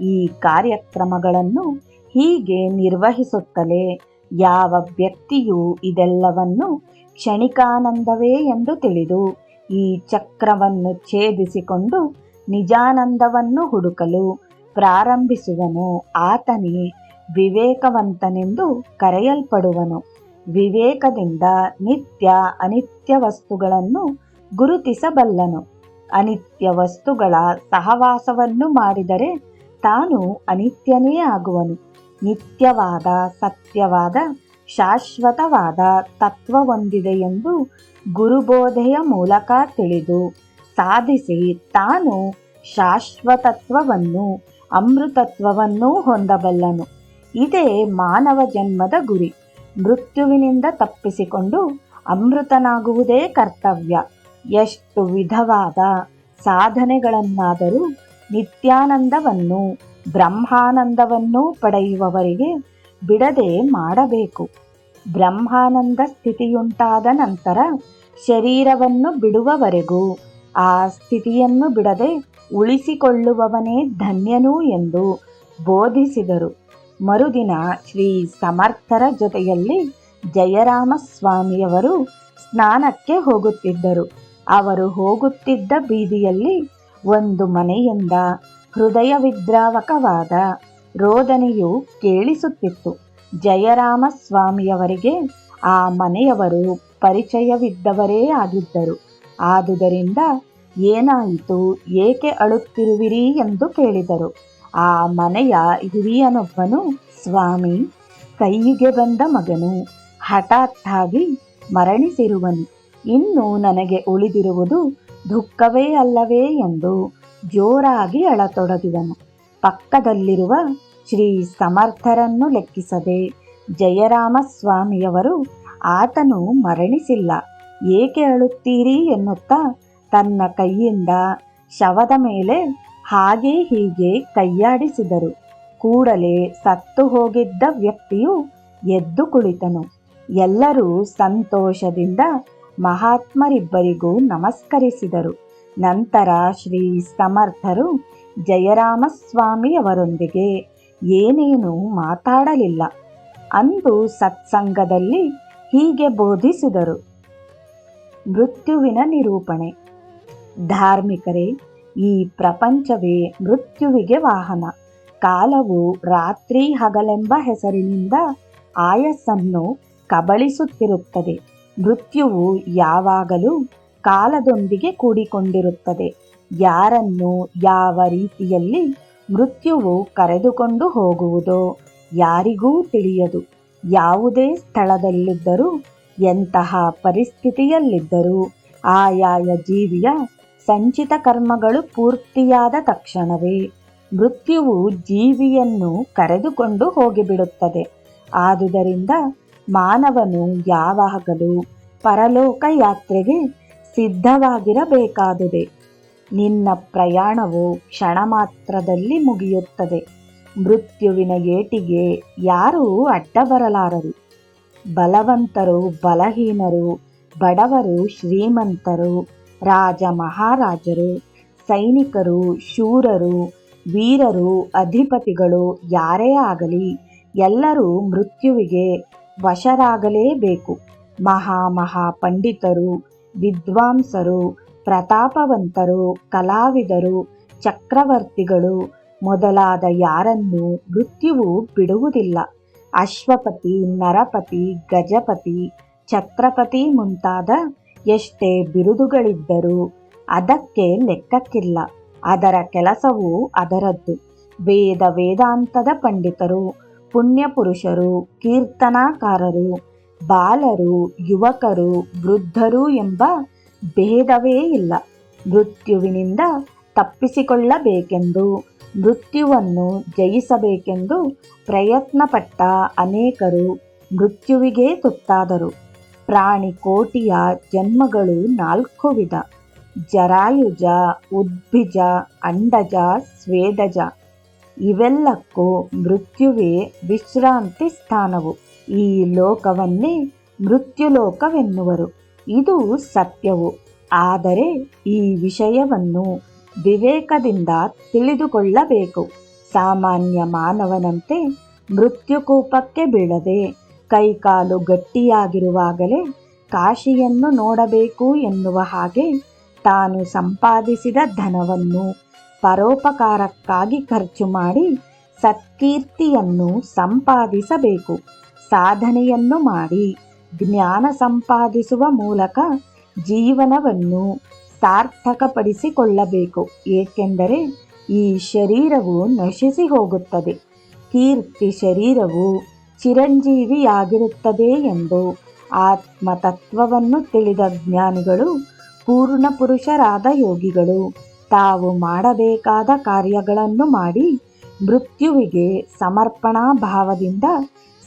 ಈ ಕಾರ್ಯಕ್ರಮಗಳನ್ನು ಹೀಗೆ ನಿರ್ವಹಿಸುತ್ತಲೇ ಯಾವ ವ್ಯಕ್ತಿಯು ಇದೆಲ್ಲವನ್ನು ಕ್ಷಣಿಕಾನಂದವೇ ಎಂದು ತಿಳಿದು ಈ ಚಕ್ರವನ್ನು ಛೇದಿಸಿಕೊಂಡು ನಿಜಾನಂದವನ್ನು ಹುಡುಕಲು ಪ್ರಾರಂಭಿಸುವನು. ಆತನೇ ವಿವೇಕವಂತನೆಂದು ಕರೆಯಲ್ಪಡುವನು. ವಿವೇಕದಿಂದ ನಿತ್ಯ ಅನಿತ್ಯ ವಸ್ತುಗಳನ್ನು ಗುರುತಿಸಬಲ್ಲನು. ಅನಿತ್ಯ ವಸ್ತುಗಳ ಸಹವಾಸವನ್ನು ಮಾಡಿದರೆ ತಾನು ಅನಿತ್ಯನೇ ಆಗುವನು. ನಿತ್ಯವಾದ, ಸತ್ಯವಾದ, ಶಾಶ್ವತವಾದ ತತ್ವ ಹೊಂದಿದೆ ಎಂದು ಗುರುಬೋಧೆಯ ಮೂಲಕ ತಿಳಿದು ಸಾಧಿಸಿ ತಾನು ಶಾಶ್ವತತ್ವವನ್ನು, ಅಮೃತತ್ವವನ್ನು ಹೊಂದಬಲ್ಲನು. ಇದೇ ಮಾನವ ಜನ್ಮದ ಗುರಿ. ಮೃತ್ಯುವಿನಿಂದ ತಪ್ಪಿಸಿಕೊಂಡು ಅಮೃತನಾಗುವುದೇ ಕರ್ತವ್ಯ. ಎಷ್ಟು ವಿಧವಾದ ಸಾಧನೆಗಳನ್ನಾದರೂ ನಿತ್ಯಾನಂದವನ್ನು, ಬ್ರಹ್ಮಾನಂದವನ್ನು ಪಡೆಯುವವರಿಗೆ ಬಿಡದೆ ಮಾಡಬೇಕು. ಬ್ರಹ್ಮಾನಂದ ಸ್ಥಿತಿಯುಂಟಾದ ನಂತರ ಶರೀರವನ್ನು ಬಿಡುವವರೆಗೂ ಆ ಸ್ಥಿತಿಯನ್ನು ಬಿಡದೆ ಉಳಿಸಿಕೊಳ್ಳುವವನೇ ಧನ್ಯನು ಎಂದು ಬೋಧಿಸಿದರು. ಮರುದಿನ ಶ್ರೀ ಸಮರ್ಥರ ಜೊತೆಯಲ್ಲಿ ಜಯರಾಮ ಸ್ವಾಮಿಯವರು ಸ್ನಾನಕ್ಕೆ ಹೋಗುತ್ತಿದ್ದರು. ಅವರು ಹೋಗುತ್ತಿದ್ದ ಬೀದಿಯಲ್ಲಿ ಒಂದು ಮನೆಯಿಂದ ಹೃದಯ ವಿದ್ರಾವಕವಾದ ರೋದನೆಯು ಕೇಳಿಸುತ್ತಿತ್ತು. ಜಯರಾಮ ಸ್ವಾಮಿಯವರಿಗೆ ಆ ಮನೆಯವರು ಪರಿಚಯವಿದ್ದವರೇ ಆಗಿದ್ದರು. ಆದುದರಿಂದ ಏನಾಯಿತು, ಏಕೆ ಅಳುತ್ತಿರುವಿರಿ ಎಂದು ಕೇಳಿದರು. ಆ ಮನೆಯ ಹಿರಿಯನೊಬ್ಬನು ಸ್ವಾಮಿ, ಕೈಗೆ ಬಂದ ಮಗನು. ಹಠಾತ್ತಾಗಿ ಮರಣಿಸಿರುವನು. ಇನ್ನು ನನಗೆ ಉಳಿದಿರುವುದು ದುಃಖವೇ ಅಲ್ಲವೇ ಎಂದು ಜೋರಾಗಿ ಅಳತೊಡಗಿದನು. ಪಕ್ಕದಲ್ಲಿರುವ ಶ್ರೀ ಸಮರ್ಥರನ್ನು ಲೆಕ್ಕಿಸದೆ ಜಯರಾಮ ಸ್ವಾಮಿಯವರು ಆತನು ಮರಣಿಸಿಲ್ಲ. ಏಕೆ ಅಳುತ್ತೀರಿ ಎನ್ನುತ್ತಾ ತನ್ನ ಕೈಯಿಂದ ಶವದ ಮೇಲೆ ಹಾಗೆ ಹೀಗೆ ಕೈಯಾಡಿಸಿದರು. ಕೂಡಲೇ ಸತ್ತು ಹೋಗಿದ್ದ ವ್ಯಕ್ತಿಯು ಎದ್ದು ಕುಳಿತನು. ಎಲ್ಲರೂ ಸಂತೋಷದಿಂದ ಮಹಾತ್ಮರಿಬ್ಬರಿಗೂ ನಮಸ್ಕರಿಸಿದರು. ನಂತರ ಶ್ರೀ ಸಮರ್ಥರು ಜಯರಾಮಸ್ವಾಮಿಯವರೊಂದಿಗೆ ಏನೇನೂ ಮಾತಾಡಲಿಲ್ಲ. ಅಂದು ಸತ್ಸಂಗದಲ್ಲಿ ಹೀಗೆ ಬೋಧಿಸಿದರು. ಮೃತ್ಯುವಿನ ನಿರೂಪಣೆ. ಧಾರ್ಮಿಕರೇ ಈ ಪ್ರಪಂಚವೇ ಮೃತ್ಯುವಿಗೆ ವಾಹನ. ಕಾಲವು ರಾತ್ರಿ ಹಗಲೆಂಬ ಹೆಸರಿನಿಂದ ಆಯಸ್ಸನ್ನು ಕಬಳಿಸುತ್ತಿರುತ್ತದೆ. ಮೃತ್ಯುವು ಯಾವಾಗಲೂ ಕಾಲದೊಂದಿಗೆ ಕೂಡಿಕೊಂಡಿರುತ್ತದೆ. ಯಾರನ್ನು ಯಾವ ರೀತಿಯಲ್ಲಿ ಮೃತ್ಯುವು ಕರೆದುಕೊಂಡು ಹೋಗುವುದೋ ಯಾರಿಗೂ ತಿಳಿಯದು. ಯಾವುದೇ ಸ್ಥಳದಲ್ಲಿದ್ದರೂ, ಎಂತಹ ಪರಿಸ್ಥಿತಿಯಲ್ಲಿದ್ದರೂ, ಆಯಾಯ ಜೀವಿಯ ಸಂಚಿತ ಕರ್ಮಗಳು ಪೂರ್ತಿಯಾದ ತಕ್ಷಣವೇ. ಮೃತ್ಯುವು ಜೀವಿಯನ್ನು ಕರೆದುಕೊಂಡು ಹೋಗಿಬಿಡುತ್ತದೆ. ಆದುದರಿಂದ ಮಾನವನು ಯಾವಾಗಲೂ ಪರಲೋಕ ಯಾತ್ರೆಗೆ ಸಿದ್ಧವಾಗಿರಬೇಕಾದುದೆ. ನಿನ್ನ ಪ್ರಯಾಣವು ಕ್ಷಣ ಮಾತ್ರದಲ್ಲಿ ಮುಗಿಯುತ್ತದೆ. ಮೃತ್ಯುವಿನ ಏಟಿಗೆ ಯಾರೂ ಅಡ್ಡ ಬರಲಾರರು ಬಲವಂತರು, ಬಲಹೀನರು, ಬಡವರು, ಶ್ರೀಮಂತರು ರಾಜ ಮಹಾರಾಜರು, ಸೈನಿಕರು, ಶೂರರು, ವೀರರು, ಅಧಿಪತಿಗಳು ಯಾರೇ ಆಗಲಿ ಎಲ್ಲರೂ ಮೃತ್ಯುವಿಗೆ ವಶರಾಗಲೇಬೇಕು. ಮಹಾ ಮಹಾ ಪಂಡಿತರು, ವಿದ್ವಾಂಸರು, ಪ್ರತಾಪವಂತರು, ಕಲಾವಿದರು, ಚಕ್ರವರ್ತಿಗಳು ಮೊದಲಾದ ಯಾರನ್ನು ಮೃತ್ಯುವು ಬಿಡುವುದಿಲ್ಲ. ಅಶ್ವಪತಿ, ನರಪತಿ, ಗಜಪತಿ, ಛತ್ರಪತಿ ಮುಂತಾದ ಎಷ್ಟೇ ಬಿರುದುಗಳಿದ್ದರೂ ಅದಕ್ಕೆ ಲೆಕ್ಕಕ್ಕಿಲ್ಲ. ಅದರ ಕೆಲಸವು ಅದರದ್ದು. ವೇದ ವೇದಾಂತದ ಪಂಡಿತರು, ಪುಣ್ಯಪುರುಷರು, ಕೀರ್ತನಾಕಾರರು, ಬಾಲರು, ಯುವಕರು, ವೃದ್ಧರು ಎಂಬ ಭೇದವೇ ಇಲ್ಲ. ಮೃತ್ಯುವಿನಿಂದ ತಪ್ಪಿಸಿಕೊಳ್ಳಬೇಕೆಂದು, ಮೃತ್ಯುವನ್ನು ಜಯಿಸಬೇಕೆಂದು ಪ್ರಯತ್ನಪಟ್ಟ ಅನೇಕರು ಮೃತ್ಯುವಿಗೆ ತುತ್ತಾದರು. ಪ್ರಾಣಿ ಕೋಟಿಯ ಜನ್ಮಗಳು ನಾಲ್ಕು ವಿಧ ಜರಾಯುಜ, ಉದ್ಭಿಜ, ಅಂಡಜ, ಸ್ವೇದಜ. ಇವೆಲ್ಲಕ್ಕೂ ಮೃತ್ಯುವೇ ವಿಶ್ರಾಂತಿ ಸ್ಥಾನವು. ಈ ಲೋಕವನ್ನೇ ಮೃತ್ಯುಲೋಕವೆನ್ನುವರು. ಇದು ಸತ್ಯವು. ಆದರೆ ಈ ವಿಷಯವನ್ನು ವಿವೇಕದಿಂದ ತಿಳಿದುಕೊಳ್ಳಬೇಕು. ಸಾಮಾನ್ಯ ಮಾನವನಂತೆ ಮೃತ್ಯುಕೋಪಕ್ಕೆ ಬೀಳದೆ ಕೈಕಾಲು ಗಟ್ಟಿಯಾಗಿರುವಾಗಲೇ ಕಾಶಿಯನ್ನು ನೋಡಬೇಕು ಎನ್ನುವ ಹಾಗೆ ತಾನು ಸಂಪಾದಿಸಿದ ಧನವನ್ನು ಪರೋಪಕಾರಕ್ಕಾಗಿ ಖರ್ಚು ಮಾಡಿ ಸತ್ಕೀರ್ತಿಯನ್ನು ಸಂಪಾದಿಸಬೇಕು, ಸಾಧನೆಯನ್ನು ಮಾಡಿ, ಜ್ಞಾನ ಸಂಪಾದಿಸುವ ಮೂಲಕ ಜೀವನವನ್ನು ಸಾರ್ಥಕಪಡಿಸಿಕೊಳ್ಳಬೇಕು. ಏಕೆಂದರೆ ಈ ಶರೀರವು ನಶಿಸಿ ಹೋಗುತ್ತದೆ. ಕೀರ್ತಿ ಶರೀರವು ಚಿರಂಜೀವಿಯಾಗಿರುತ್ತದೆ ಎಂದು ಆತ್ಮತತ್ವವನ್ನು ತಿಳಿದ ಜ್ಞಾನಿಗಳು ಪೂರ್ಣ ಪುರುಷರಾದ ಯೋಗಿಗಳು. ತಾವು ಮಾಡಬೇಕಾದ ಕಾರ್ಯಗಳನ್ನು ಮಾಡಿ ಮೃತ್ಯುವಿಗೆ ಸಮರ್ಪಣಾ ಭಾವದಿಂದ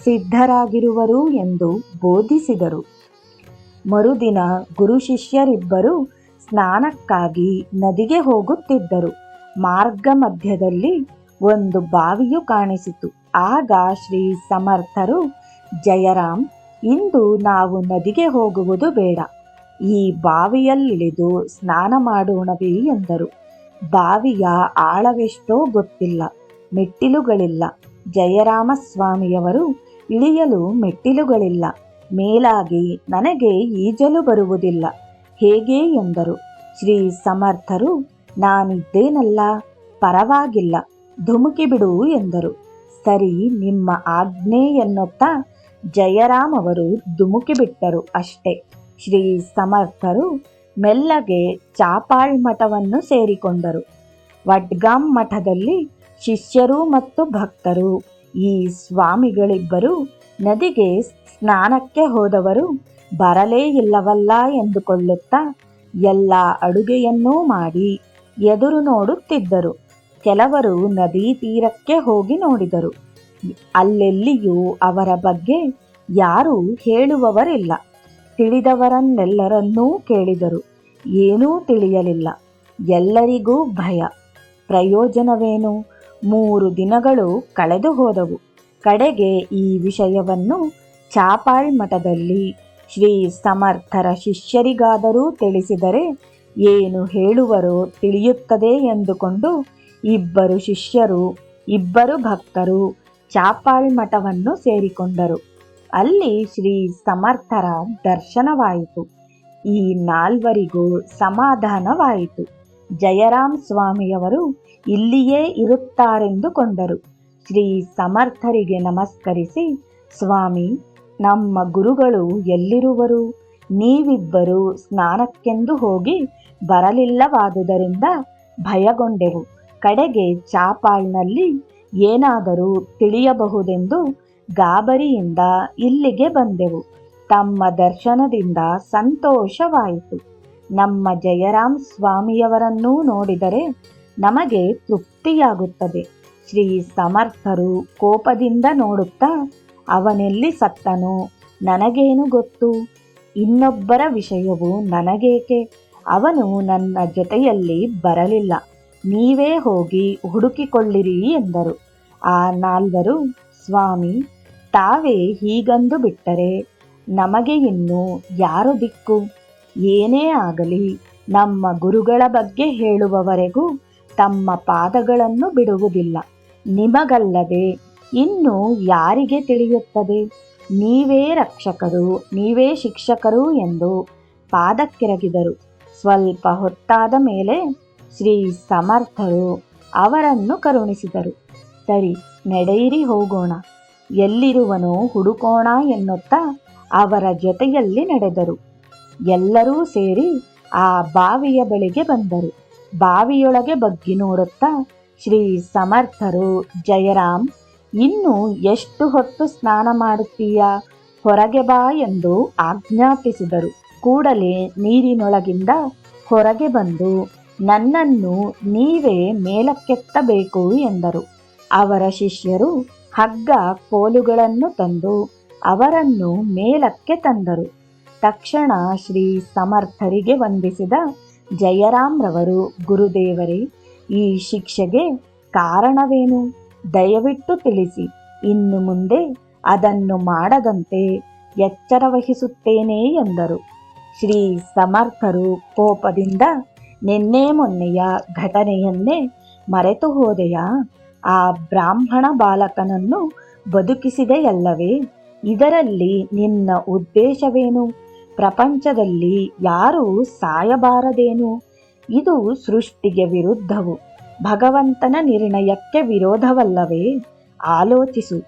ಸಿದ್ಧರಾಗಿರುವರು ಎಂದು ಬೋಧಿಸಿದರು. ಮರುದಿನ ಗುರು ಶಿಷ್ಯರಿಬ್ಬರು ಸ್ನಾನಕ್ಕಾಗಿ ನದಿಗೆ ಹೋಗುತ್ತಿದ್ದರು. ಮಾರ್ಗ ಮಧ್ಯದಲ್ಲಿ ಒಂದು ಬಾವಿಯು ಕಾಣಿಸಿತು. ಆಗ ಶ್ರೀ ಸಮರ್ಥರು, ಜಯರಾಮ್, ಇಂದು ನಾವು ನದಿಗೆ ಹೋಗುವುದು ಬೇಡ. ಈ ಬಾವಿಯಲ್ಲಿಳಿದು ಸ್ನಾನ ಮಾಡೋಣವೇ ಎಂದರು. ಬಾವಿಯ ಆಳವೆಷ್ಟೋ ಗೊತ್ತಿಲ್ಲ, ಮೆಟ್ಟಿಲುಗಳಿಲ್ಲ. ಜಯರಾಮ ಸ್ವಾಮಿಯವರು ಇಳಿಯಲು ಮೆಟ್ಟಿಲುಗಳಿಲ್ಲ. ಮೇಲಾಗಿ ನನಗೆ ಈಜಲು ಬರುವುದಿಲ್ಲ. ಹೇಗೆ ಎಂದರು. ಶ್ರೀ ಸಮರ್ಥರು, ನಾನಿದ್ದೇನಲ್ಲ, ಪರವಾಗಿಲ್ಲ. ಧುಮುಕಿ ಬಿಡು ಎಂದರು. ಸರಿ, ನಿಮ್ಮ ಆಜ್ಞೆ ಎನ್ನುತ್ತಾ ಜಯರಾಮ್ ಅವರು ಧುಮುಕಿಬಿಟ್ಟರು ಅಷ್ಟೇ. ಶ್ರೀ ಸಮರ್ಥರು ಮೆಲ್ಲಗೆ ಚಾಪಾಳ್ ಮಠವನ್ನು ಸೇರಿಕೊಂಡರು. ವಡ್ಗಾಂ ಮಠದಲ್ಲಿ ಶಿಷ್ಯರು ಮತ್ತು ಭಕ್ತರು, ಈ ಸ್ವಾಮಿಗಳಿಬ್ಬರು ನದಿಗೆ ಸ್ನಾನಕ್ಕೆ ಹೋದವರು ಬರಲೇ ಇಲ್ಲವಲ್ಲ ಎಂದುಕೊಳ್ಳುತ್ತಾ ಎಲ್ಲ ಅಡುಗೆಯನ್ನೂ ಮಾಡಿ ಎದುರು ನೋಡುತ್ತಿದ್ದರು. ಕೆಲವರು ನದಿ ತೀರಕ್ಕೆ ಹೋಗಿ ನೋಡಿದರು. ಅಲ್ಲೆಲ್ಲಿಯೂ ಅವರ ಬಗ್ಗೆ ಯಾರೂ ಹೇಳುವವರಿಲ್ಲ. ತಿಳಿದವರನ್ನೆಲ್ಲರನ್ನೂ ಕೇಳಿದರು. ಏನೂ ತಿಳಿಯಲಿಲ್ಲ. ಎಲ್ಲರಿಗೂ ಭಯ. ಪ್ರಯೋಜನವೇನು? ಮೂರು ದಿನಗಳು ಕಳೆದು ಹೋದವು. ಕಡೆಗೆ ಈ ವಿಷಯವನ್ನು ಚಾಪಾಳ್ ಮಠದಲ್ಲಿ ಶ್ರೀ ಸಮರ್ಥರ ಶಿಷ್ಯರಿಗಾದರೂ ತಿಳಿಸಿದರೆ ಏನು ಹೇಳುವರೋ ತಿಳಿಯುತ್ತದೆ ಎಂದುಕೊಂಡು ಇಬ್ಬರು ಶಿಷ್ಯರು, ಇಬ್ಬರು ಭಕ್ತರು ಚಾಪಾಳ್ ಮಠವನ್ನು ಸೇರಿಕೊಂಡರು. ಅಲ್ಲಿ ಶ್ರೀ ಸಮರ್ಥರ ದರ್ಶನವಾಯಿತು. ಈ ನಾಲ್ವರಿಗೂ ಸಮಾಧಾನವಾಯಿತು. ಜಯರಾಮ್ ಸ್ವಾಮಿಯವರು ಇಲ್ಲಿಯೇ ಇರುತ್ತಾರೆಂದುಕೊಂಡರು ಶ್ರೀ ಸಮರ್ಥರಿಗೆ ನಮಸ್ಕರಿಸಿ, ಸ್ವಾಮಿ, ನಮ್ಮ ಗುರುಗಳು ಎಲ್ಲಿರುವರು? ನೀವಿಬ್ಬರು ಸ್ನಾನಕ್ಕೆಂದು ಹೋಗಿ ಬರಲಿಲ್ಲವಾದುದರಿಂದ ಭಯಗೊಂಡೆವು. ಕಡೆಗೆ ಚಾಪಾಳ್ನಲ್ಲಿ ಏನಾದರೂ ತಿಳಿಯಬಹುದೆಂದು ಗಾಬರಿಯಿಂದ ಇಲ್ಲಿಗೆ ಬಂದೆವು. ತಮ್ಮ ದರ್ಶನದಿಂದ ಸಂತೋಷವಾಯಿತು. ನಮ್ಮ ಜಯರಾಮ್ ಸ್ವಾಮಿಯವರನ್ನೂ ನೋಡಿದರೆ ನಮಗೆ ತೃಪ್ತಿಯಾಗುತ್ತದೆ. ಶ್ರೀ ಸಮರ್ಥರು ಕೋಪದಿಂದ ನೋಡುತ್ತಾ, ಅವನೆಲ್ಲಿ ಸತ್ತನೋ ನನಗೇನು ಗೊತ್ತು? ಇನ್ನೊಬ್ಬರ ವಿಷಯವು ನನಗೇಕೆ? ಅವನು ನನ್ನ ಜೊತೆಯಲ್ಲಿ ಬರಲಿಲ್ಲ. ನೀವೇ ಹೋಗಿ ಹುಡುಕಿಕೊಳ್ಳಿರಿ ಎಂದರು. ಆ ನಾಲ್ವರು, ಸ್ವಾಮಿ, ತಾವೇ ಹೀಗಂದು ಬಿಟ್ಟರೆ ನಮಗೆ ಇನ್ನು ಯಾರು ದಿಕ್ಕು? ಏನೇ ಆಗಲಿ, ನಮ್ಮ ಗುರುಗಳ ಬಗ್ಗೆ ಹೇಳುವವರೆಗೂ ತಮ್ಮ ಪಾದಗಳನ್ನು ಬಿಡುವುದಿಲ್ಲ. ನಿಮಗಲ್ಲದೆ ಇನ್ನು ಯಾರಿಗೆ ತಿಳಿಯುತ್ತದೆ? ನೀವೇ ರಕ್ಷಕರು, ನೀವೇ ಶಿಕ್ಷಕರು ಎಂದು ಪಾದಕ್ಕೆರಗಿದರು. ಸ್ವಲ್ಪ ಹೊತ್ತಾದ ಮೇಲೆ ಶ್ರೀ ಸಮರ್ಥರು ಅವರನ್ನು ಕರುಣಿಸಿದರು. ಸರಿ, ನಡೆಯಿರಿ ಹೋಗೋಣ. ಎಲ್ಲಿರುವನೋ ಹುಡುಕೋಣ ಎನ್ನುತ್ತಾ ಅವರ ಜೊತೆಯಲ್ಲಿ ನಡೆದರು. ಎಲ್ಲರೂ ಸೇರಿ ಆ ಬಾವಿಯ ಬಳಿಗೆ ಬಂದರು. ಬಾವಿಯೊಳಗೆ ಬಗ್ಗಿ ನೋಡುತ್ತಾ ಶ್ರೀ ಸಮರ್ಥರು, ಜಯರಾಮ್, ಇನ್ನು ಎಷ್ಟು ಹೊತ್ತು ಸ್ನಾನ ಮಾಡುತ್ತೀಯಾ? ಹೊರಗೆ ಬಾ ಎಂದು ಆಜ್ಞಾಪಿಸಿದರು. ಕೂಡಲೇ ನೀರಿನೊಳಗಿಂದ ಹೊರಗೆ ಬಂದು ನನ್ನನ್ನು ನೀವೇ ಮೇಲಕ್ಕೆತ್ತಬೇಕು ಎಂದರು. ಅವರ ಶಿಷ್ಯರು ಹಗ್ಗ ಕೋಲುಗಳನ್ನು ತಂದು ಅವರನ್ನು ಮೇಲಕ್ಕೆ ತಂದರು. ತಕ್ಷಣ ಶ್ರೀ ಸಮರ್ಥರಿಗೆ ವಂದಿಸಿದ ಜಯರಾಮ್ರವರು, ಗುರುದೇವರೇ, ಈ ಶಿಕ್ಷೆಗೆ ಕಾರಣವೇನು? ದಯವಿಟ್ಟು ತಿಳಿಸಿ. ಇನ್ನು ಮುಂದೆ ಅದನ್ನು ಮಾಡದಂತೆ ಎಚ್ಚರವಹಿಸುತ್ತೇನೆ ಎಂದರು. ಶ್ರೀ ಸಮರ್ಥರು ಕೋಪದಿಂದ ನಿನ್ನೆ ಮೊನ್ನೆಯ ಘಟನೆಯನ್ನೇ ಮರೆತು ಹೋದೆಯಾ ಆ ಬ್ರಾಹ್ಮಣ ಬಾಲಕನನ್ನು ಬದುಕಿಸಿದೆಯಲ್ಲವೇ ಇದರಲ್ಲಿ ನಿನ್ನ ಉದ್ದೇಶವೇನು? ಪ್ರಪಂಚದಲ್ಲಿ ಯಾರೂ ಸಾಯಬಾರದೇನು? ಇದು ಸೃಷ್ಟಿಗೆ ವಿರುದ್ಧವು. ಭಗವಂತನ ನಿರ್ಣಯಕ್ಕೆ ವಿರೋಧವಲ್ಲವೇ? ಆಲೋಚಿಸು.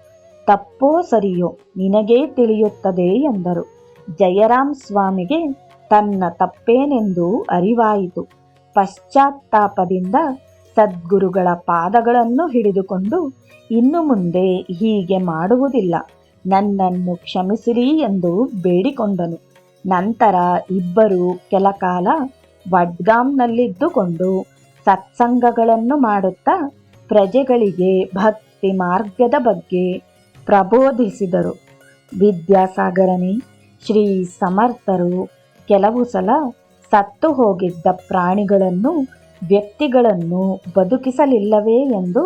ತಪ್ಪೋ ಸರಿಯೋ ನಿನಗೇ ತಿಳಿಯುತ್ತದೆ ಎಂದರು. ಜಯರಾಮ್ ಸ್ವಾಮಿಗೆ ತನ್ನ ತಪ್ಪೇನೆಂದು ಅರಿವಾಯಿತು. ಪಶ್ಚಾತ್ತಾಪದಿಂದ ಸದ್ಗುರುಗಳ ಪಾದಗಳನ್ನು ಹಿಡಿದುಕೊಂಡು ಇನ್ನು ಮುಂದೆ ಹೀಗೆ ಮಾಡುವುದಿಲ್ಲ. ನನ್ನನ್ನು ಕ್ಷಮಿಸಿರಿ ಎಂದು ಬೇಡಿಕೊಂಡನು. ನಂತರ ಇಬ್ಬರು ಕೆಲ ಕಾಲ ವಡ್ಗಾಂನಲ್ಲಿದ್ದುಕೊಂಡು ಸತ್ಸಂಗಗಳನ್ನು ಮಾಡುತ್ತಾ ಪ್ರಜೆಗಳಿಗೆ ಭಕ್ತಿ ಮಾರ್ಗದ ಬಗ್ಗೆ ಪ್ರಬೋಧಿಸಿದರು. ವಿದ್ಯಾಸಾಗರನೇ, ಶ್ರೀ ಸಮರ್ಥರು ಕೆಲವು ಸಲ ಸತ್ತು ಹೋಗಿದ್ದ ಪ್ರಾಣಿಗಳನ್ನು ವ್ಯಕ್ತಿಗಳನ್ನು ಬದುಕಿಸಲಿಲ್ಲವೇ ಎಂದು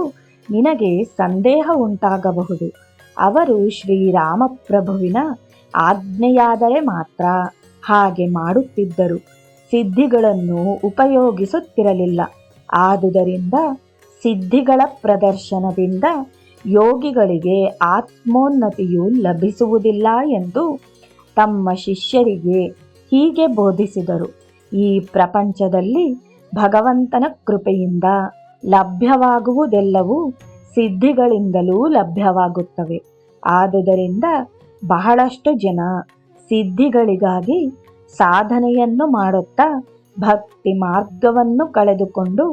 ನಿನಗೆ ಸಂದೇಹ ಉಂಟಾಗಬಹುದು. ಅವರು ಶ್ರೀರಾಮಪ್ರಭುವಿನ ಆಜ್ಞೆಯಾದರೆ ಮಾತ್ರ ಹಾಗೆ ಮಾಡುತ್ತಿದ್ದರು. ಸಿದ್ಧಿಗಳನ್ನು ಉಪಯೋಗಿಸುತ್ತಿರಲಿಲ್ಲ. ಆದುದರಿಂದ ಸಿದ್ಧಿಗಳ ಪ್ರದರ್ಶನದಿಂದ ಯೋಗಿಗಳಿಗೆ ಆತ್ಮೋನ್ನತಿಯು ಲಭಿಸುವುದಿಲ್ಲ ಎಂದು ತಮ್ಮ ಶಿಷ್ಯರಿಗೆ ಹೀಗೆ ಬೋಧಿಸಿದರು. ಈ ಪ್ರಪಂಚದಲ್ಲಿ ಭಗವಂತನ ಕೃಪೆಯಿಂದ ಲಭ್ಯವಾಗುವುದೆಲ್ಲವೂ ಸಿದ್ಧಿಗಳಿಂದಲೂ ಲಭ್ಯವಾಗುತ್ತವೆ. ಆದುದರಿಂದ ಬಹಳಷ್ಟು ಜನ ಸಿದ್ಧಿಗಳಿಗಾಗಿ ಸಾಧನೆಯನ್ನು ಮಾಡುತ್ತಾ ಭಕ್ತಿ ಮಾರ್ಗವನ್ನು ಕಳೆದುಕೊಂಡು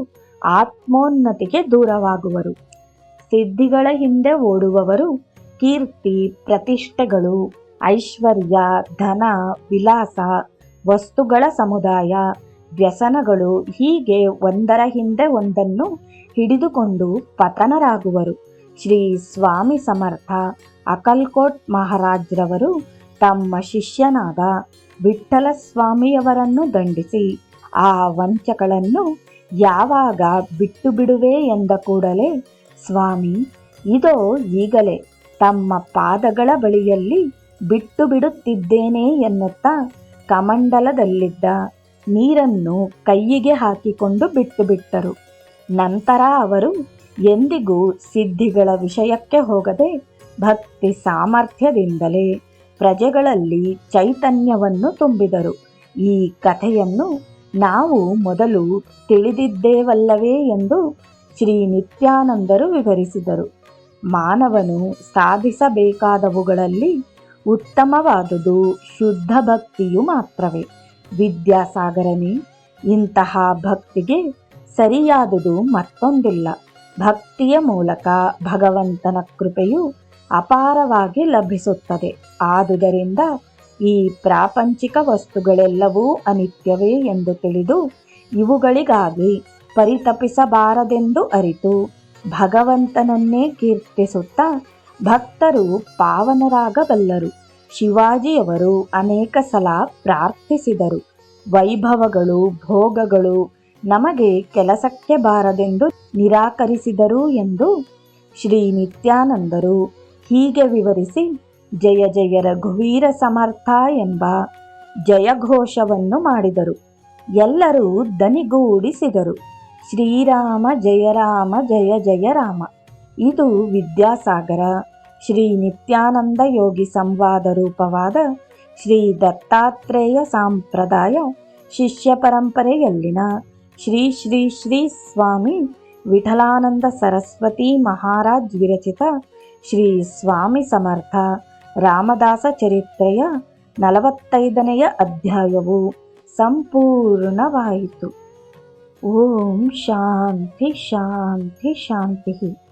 ಆತ್ಮೋನ್ನತಿಗೆ ದೂರವಾಗುವರು. ಸಿದ್ಧಿಗಳ ಹಿಂದೆ ಓಡುವವರು ಕೀರ್ತಿ, ಪ್ರತಿಷ್ಠೆಗಳು, ಐಶ್ವರ್ಯ, ಧನ, ವಿಲಾಸ ವಸ್ತುಗಳ ಸಮುದಾಯ. ವ್ಯಸನಗಳು ಹೀಗೆ ಒಂದರ ಹಿಂದೆ ಒಂದನ್ನು ಹಿಡಿದುಕೊಂಡು ಪತನರಾಗುವರು. ಶ್ರೀ ಸ್ವಾಮಿ ಸಮರ್ಥ ಅಕಲ್ಕೋಟ್ ಮಹಾರಾಜ್ರವರು ತಮ್ಮ ಶಿಷ್ಯನಾದ ವಿಠ್ಠಲ ಸ್ವಾಮಿಯವರನ್ನು ದಂಡಿಸಿ, ಆ ವಂಚಗಳನ್ನು ಯಾವಾಗ ಬಿಟ್ಟು ಬಿಡುವೆ ಎಂದ ಕೂಡಲೇ, ಸ್ವಾಮಿ, ಇದೋ ಈಗಲೇ ತಮ್ಮ ಪಾದಗಳ ಬಳಿಯಲ್ಲಿ ಬಿಟ್ಟು ಬಿಡುತ್ತಿದ್ದೇನೆ ಎನ್ನುತ್ತಾ ಕಮಂಡಲದಲ್ಲಿದ್ದ ನೀರನ್ನು ಕೈಯಿಗೆ ಹಾಕಿಕೊಂಡು ಬಿಟ್ಟು ಬಿಟ್ಟರು. ನಂತರ ಅವರು, ಎಂದಿಗೂ ಸಿದ್ಧಿಗಳ ವಿಷಯಕ್ಕೆ ಹೋಗದೆ ಭಕ್ತಿ ಸಾಮರ್ಥ್ಯದಿಂದಲೇ ಪ್ರಜೆಗಳಲ್ಲಿ ಚೈತನ್ಯವನ್ನು ತುಂಬಿದರು. ಈ ಕಥೆಯನ್ನು ನಾವು ಮೊದಲು ತಿಳಿದಿದ್ದೇವಲ್ಲವೇ ಎಂದು ಶ್ರೀ ನಿತ್ಯಾನಂದರು ವಿವರಿಸಿದರು. ಮಾನವನು ಸಾಧಿಸಬೇಕಾದವುಗಳಲ್ಲಿ ಉತ್ತಮವಾದುದು, ಶುದ್ಧ ಭಕ್ತಿಯು ಮಾತ್ರವೇ. ವಿದ್ಯಾಸಾಗರನೇ, ಇಂತಹ ಭಕ್ತಿಗೆ ಸರಿಯಾದುದು ಮತ್ತೊಂದಿಲ್ಲ. ಭಕ್ತಿಯ ಮೂಲಕ ಭಗವಂತನ ಕೃಪೆಯು ಅಪಾರವಾಗಿ ಲಭಿಸುತ್ತದೆ. ಆದುದರಿಂದ ಈ ಪ್ರಾಪಂಚಿಕ ವಸ್ತುಗಳೆಲ್ಲವೂ ಅನಿತ್ಯವೇ ಎಂದು ತಿಳಿದು ಇವುಗಳಿಗಾಗಿ ಪರಿತಪಿಸಬಾರದೆಂದು ಅರಿತು ಭಗವಂತನನ್ನೇ ಕೀರ್ತಿಸುತ್ತಾ ಭಕ್ತರು ಪಾವನರಾಗಬಲ್ಲರು. ಶಿವಾಜಿಯವರು ಅನೇಕ ಸಲ ಪ್ರಾರ್ಥಿಸಿದರು. ವೈಭವಗಳು, ಭೋಗಗಳು ನಮಗೆ ಕೆಲಸಕ್ಕೆ ಬಾರದೆಂದು ನಿರಾಕರಿಸಿದರು ಎಂದು ಶ್ರೀ ನಿತ್ಯಾನಂದರು ಹೀಗೆ ವಿವರಿಸಿ, ಜಯ ಜಯ ರಘುವೀರ ಸಮರ್ಥ ಎಂಬ ಜಯಘೋಷವನ್ನು ಮಾಡಿದರು. ಎಲ್ಲರೂ ದನಿಗೂಡಿಸಿದರು. ಶ್ರೀರಾಮ ಜಯ ರಾಮ ಜಯ ಜಯ ರಾಮ. ಇದು ವಿದ್ಯಾಸಾಗರ. ಶ್ರೀ ನಿತ್ಯಾನಂದ ಯೋಗಿ ಸಂವಾದ ರೂಪವಾದ ಶ್ರೀ ದತ್ತಾತ್ರೇಯ ಸಂಪ್ರದಾಯ ಶಿಷ್ಯ ಪರಂಪರೆಯಲ್ಲಿನ ಶ್ರೀ ಶ್ರೀ ಶ್ರೀ ಸ್ವಾಮಿ ವಿಠಲಾನಂದ ಸರಸ್ವತಿ ಮಹಾರಾಜ್ ವಿರಚಿತ ಶ್ರೀ ಸ್ವಾಮಿ ಸಮರ್ಥ ರಾಮದಾಸ ಚರಿತ್ರೆಯ ನಲವತ್ತೈದನೆಯ ಅಧ್ಯಾಯವು ಸಂಪೂರ್ಣವಾಯಿತು. ಓಂ ಶಾಂತಿ ಶಾಂತಿ ಶಾಂತಿ